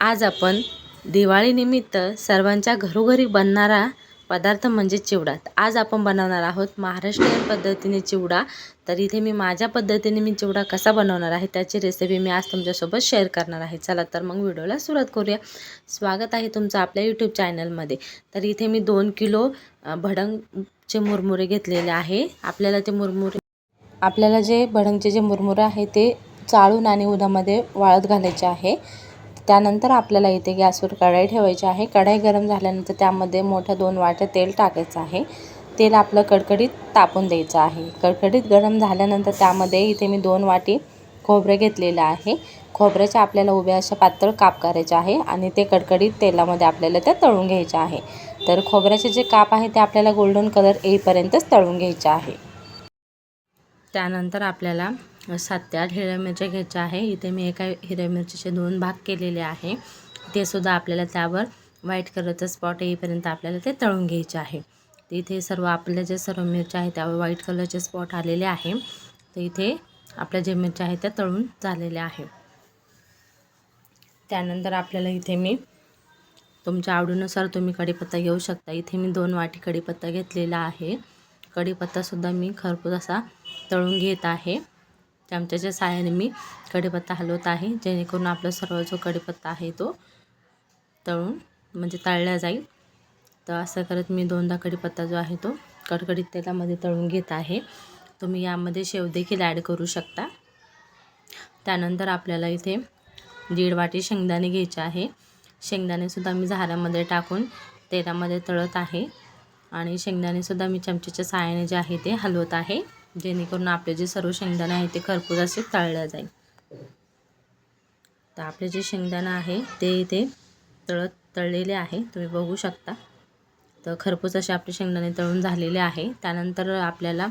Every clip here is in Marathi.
आज आपण दिवाळीनिमित्त सर्वांच्या घरोघरी बनणारा पदार्थ म्हणजे चिवडा. आज आपण बनवणार आहोत महाराष्ट्रीयन पद्धतीने चिवडा. तर इथे मी माझ्या पद्धतीने मी चिवडा कसा बनवणार आहे त्याची रेसिपी मी आज तुमच्यासोबत शेअर करणार आहे. चला तर मग व्हिडिओला सुरुवात करूया. स्वागत आहे तुमचं आपल्या यूट्यूब चॅनलमध्ये तर इथे मी दोन किलो भडंगचे मुरमुरे घेतलेले आहे. आपल्याला ते मुरमुरे आपल्याला जे भडंगचे जे मुरमुरे आहे ते चाळून आणि उन्हामध्ये वाळत घालायचे आहे. त्यानंतर आपल्याला इथे गॅसवर कढाई ठेवायची आहे. कढाई गरम झाल्यानंतर त्यामध्ये मोठ्या दोन वाट्या तेल टाकायचं आहे. तेल आपलं कडकडीत तापून द्यायचं आहे. कडकडीत गरम झाल्यानंतर त्यामध्ये इथे मी दोन वाटी खोबरं घेतलेलं आहे. खोबऱ्याच्या आपल्याला उभ्या अशा पातळ काप करायचे आहे आणि ते कडकडीत तेलामध्ये आपल्याला त्या तळून घ्यायचे आहे. तर खोबऱ्याचे जे काप आहे ते आपल्याला गोल्डन कलर येईपर्यंतच तळून घ्यायचे आहे. त्यानंतर आपल्याला सात ते आठ हिरव्या मिरच्या घ्यायच्या आहे. इथे मी एका हिरव्या मिरचीचे दोन भाग केलेले आहे. ते सुद्धा आपल्याला त्यावर व्हाईट कलरचं स्पॉट येईपर्यंत आपल्याला ते तळून घ्यायचे आहे. तर इथे सर्व आपल्या जे सर्व मिरच्या आहेत त्यावर व्हाईट कलरचे स्पॉट आलेले आहे. तर इथे आपल्या जे मिरच्या आहेत त्या तळून झालेल्या आहे. त्यानंतर आपल्याला इथे मी तुमच्या आवडीनुसार तुम्ही कढीपत्ता घेऊ शकता. इथे मी दोन वाटी कढीपत्ता घेतलेला आहे. कढीपत्तासुद्धा मी खरपूस असा तळून घेत आहे. चमच्याच्या साहाय्याने मी कढीपत्ता हलवत आहे जेणेकरून आपला सर्व जो कढीपत्ता आहे तो तळून म्हणजे तळला जाईल. तर असं करत मी दोनदा कढीपत्ता जो आहे तो कडकडीत तेलामध्ये तळून घेत आहे. तुम्ही यामध्ये शेव देखील ॲड करू शकता. त्यानंतर आपल्याला इथे दीड वाटी शेंगदाणे घ्यायचे आहे. शेंगदाणेसुद्धा मी झाऱ्यामध्ये टाकून तेलामध्ये तळत आहे. आणि शेंगदाणेसुद्धा मी चमच्याच्या साहाय्याने जे आहे ते हलवत आहे. जेणेकरून आपले जे सर्व शेंगदाणे आहे ते खरपूस असे तळले जाईल. तर आपले जे शेंगदाणं आहे ते इथे तळत तळलेले आहे. तुम्ही बघू शकता. तर खरपूस असे आपले शेंगदाणे तळून झालेले आहे. त्यानंतर आपल्याला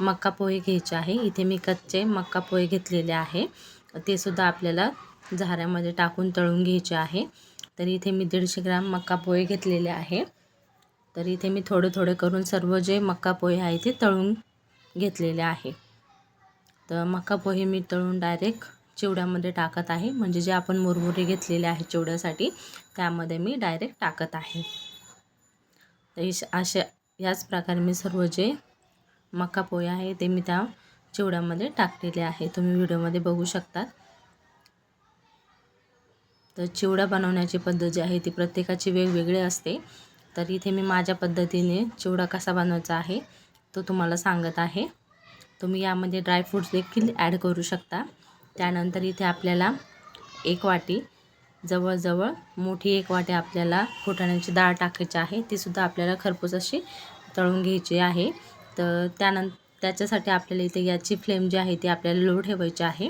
मक्का पोहे घ्यायचे आहे. इथे मी कच्चे मक्का पोहे घेतलेले आहे. ते सुद्धा आपल्याला झाऱ्यामध्ये टाकून तळून घ्यायचे आहे. तर इथे मी दीडशे ग्राम मक्का पोहे घेतलेले आहे. तर इथे मी थोडे थोडे करून सर्व जे मक्का पोहे आहे ते तळून घेतलेले आहे. तर मका पोहे मी तळून डायरेक्ट चिवड्यामध्ये टाकत आहे. म्हणजे जे आपण मुरमुरे घेतलेले आहे चिवड्यासाठी त्यामध्ये मी डायरेक्ट टाकत आहे. तर इश अशा याच प्रकारे मी सर्व जे मका पोहे आहे ते मी त्या चिवड्यामध्ये टाकलेले आहे. तुम्ही व्हिडिओमध्ये बघू शकतात. तर चिवडा बनवण्याची पद्धत जी आहे ती प्रत्येकाची वेगवेगळी असते. तर इथे मी माझ्या पद्धतीने चिवडा कसा बनवायचा आहे तो तुम्हाला सांगत आहे. तुम्ही यामध्ये ड्रायफ्रूट्स देखील ॲड करू शकता. त्यानंतर इथे आपल्याला एक वाटी जवळजवळ मोठी एक वाटी आपल्याला फुटाण्याची डाळ टाकायची आहे. तीसुद्धा आपल्याला खरपूस अशी तळून घ्यायची आहे. तर त्यानंतर त्याच्यासाठी आपल्याला इथे याची फ्लेम जी आहे ती आपल्याला लो ठेवायची आहे.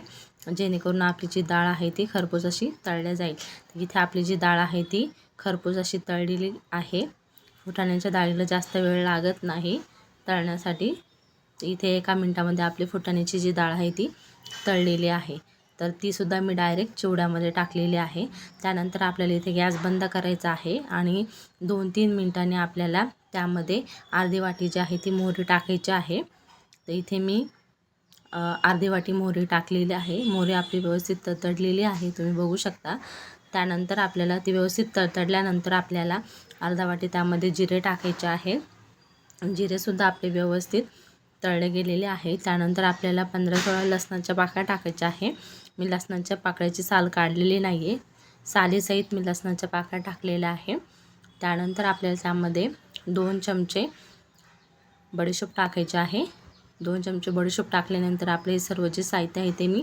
जेणेकरून आपली जी डाळ आहे ती खरपूस अशी तळल्या जाईल. इथे आपली जी डाळ आहे ती खरपूस अशी तळलेली आहे. फुटाण्याच्या डाळीला जास्त वेळ लागत नाही. तळण्यासाठी. इथे एका मिनटामध्ये आपली फुटाण्याची जी डाळ आहे ती तळलेली आहे. तर तीसुद्धा मी डायरेक्ट चिवड्यामध्ये टाकलेली आहे. त्यानंतर आपल्याला इथे गॅस बंद करायचा आहे आणि दोन तीन मिनटांनी आपल्याला त्यामध्ये अर्धी वाटी जी आहे ती मोहरी टाकायची आहे. तर इथे मी अर्धी वाटी मोहरी टाकलेली आहे. मोहरी आपली व्यवस्थित तडतडलेली आहे तुम्ही बघू शकता. त्यानंतर आपल्याला ती व्यवस्थित तडतडल्यानंतर आपल्याला अर्धा वाटी त्यामध्ये जिरे टाकायचे आहे. जिरेसुद्धा आपले व्यवस्थित तळले गेलेले आहे. त्यानंतर आपल्याला पंधरा सोळा लसणाच्या पाकळ्या टाकायच्या आहे. मी लसणाच्या पाकळ्याची साल काढलेली नाही आहे सालीसहित मी लसणाच्या पाकळ्या टाकलेल्या आहे. त्यानंतर आपल्याला त्यामध्ये दोन चमचे बडीशोप टाकायचे आहे. दोन चमचे बडीशोप टाकल्यानंतर आपले सर्व जे साहित्य आहे ते मी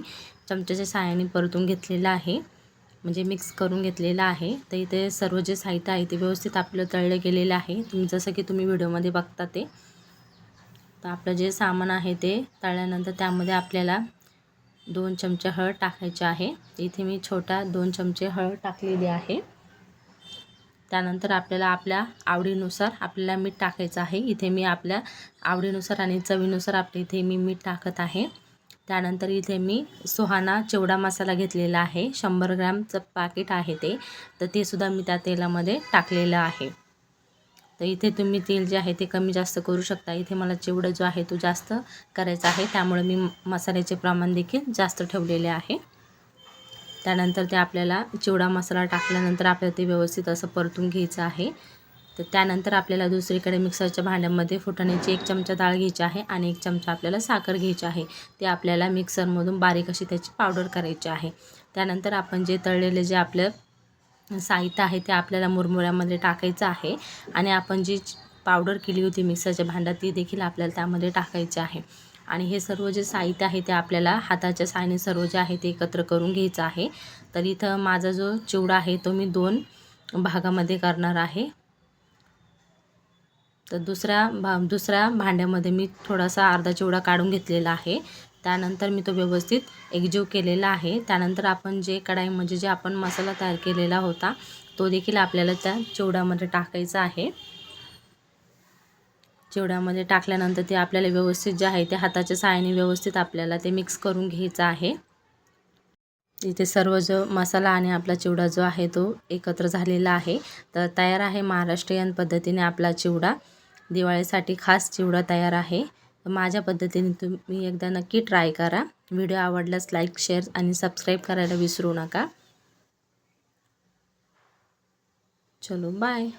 चमच्याच्या साहाय्याने परतून घेतलेलं आहे. म्हणजे मिक्स करून घेतलेलं आहे. तर इथे सर्व जे साहित्य आहे ते व्यवस्थित आपलं तळलं गेलेलं आहे. तुम्ही जसं की तुम्ही व्हिडिओमध्ये बघता ते. तर आपलं जे सामान आहे ते तळल्यानंतर त्यामध्ये आपल्याला दोन चमचे हळद टाकायचे आहे. इथे मी छोटा दोन चमचे हळद टाकलेली आहे. त्यानंतर आपल्याला आपल्या आवडीनुसार आपल्याला मीठ टाकायचं आहे. इथे मी आपल्या आवडीनुसार आणि चवीनुसार आपल्या इथे मी मीठ टाकत आहे. त्यानंतर इथे मी सुहाना चिवडा मसाला घेतलेला आहे. शंभर ग्रॅमचं पाकिट आहे ते. तर ते सुद्धा मी त्या तेलामध्ये टाकलेलं आहे. तर इथे तुम्ही तेल जे आहे ते कमी जास्त करू शकता. इथे मला चिवडा जो आहे तो जास्त करायचा आहे. त्यामुळे मी मसाल्याचे प्रमाण देखील जास्त ठेवलेले आहे. त्यानंतर ते आपल्याला चिवडा मसाला टाकल्यानंतर आपल्याला ते व्यवस्थित असं परतून घ्यायचं आहे. तर त्यानंतर आपल्याला दुसरीकडे मिक्सरच्या भांड्यामध्ये फुटाण्याची एक चमचा डाळ घ्यायची आहे आणि एक चमचा आपल्याला साखर घ्यायची आहे. ते आपल्याला मिक्सरमधून बारीक अशी त्याची पावडर करायची आहे. त्यानंतर आपण जे तळलेले जे आपलं साहित्य आहे ते आपल्याला मुरमुऱ्यामध्ये टाकायचं आहे आणि आपण जी पावडर केली होती मिक्सरच्या भांड्यात ती देखील आपल्याला त्यामध्ये टाकायची आहे. आणि हे सर्व जे साहित्य आहे ते आपल्याला हाताच्या साहाय्याने सर्व जे आहे ते एकत्र करून घ्यायचं आहे. तर इथं माझा जो चिवडा आहे तो मी दोन भागामध्ये करणार आहे. तर दुसऱ्या भा दुसऱ्या भांड्यामध्ये मी थोडासा अर्धा चिवडा काढून घेतलेला आहे. त्यानंतर मी तो व्यवस्थित एकजीव केलेला आहे. त्यानंतर आपण जे कढाई म्हणजे जे आपण मसाला तयार केलेला होता तो देखील आपल्याला त्या चिवड्यामध्ये टाकायचा आहे. चिवड्यामध्ये टाकल्यानंतर ते आपल्याला व्यवस्थित जे आहे ते हाताच्या साहाय्याने व्यवस्थित आपल्याला ते मिक्स करून घ्यायचं आहे. इथे सर्व जो मसाला आणि आपला चिवडा जो आहे तो एकत्र झालेला आहे. तर तयार आहे महाराष्ट्रीयन पद्धतीने आपला चिवडा. दिवाळीसाठी खास चिवडा तयार आहे. माझ्या पद्धतीने तुम्ही एकदा नक्की ट्राय करा. व्हिडिओ आवडल्यास लाईक शेअर आणि सबस्क्राईब करायला विसरू नका. चलो बाय.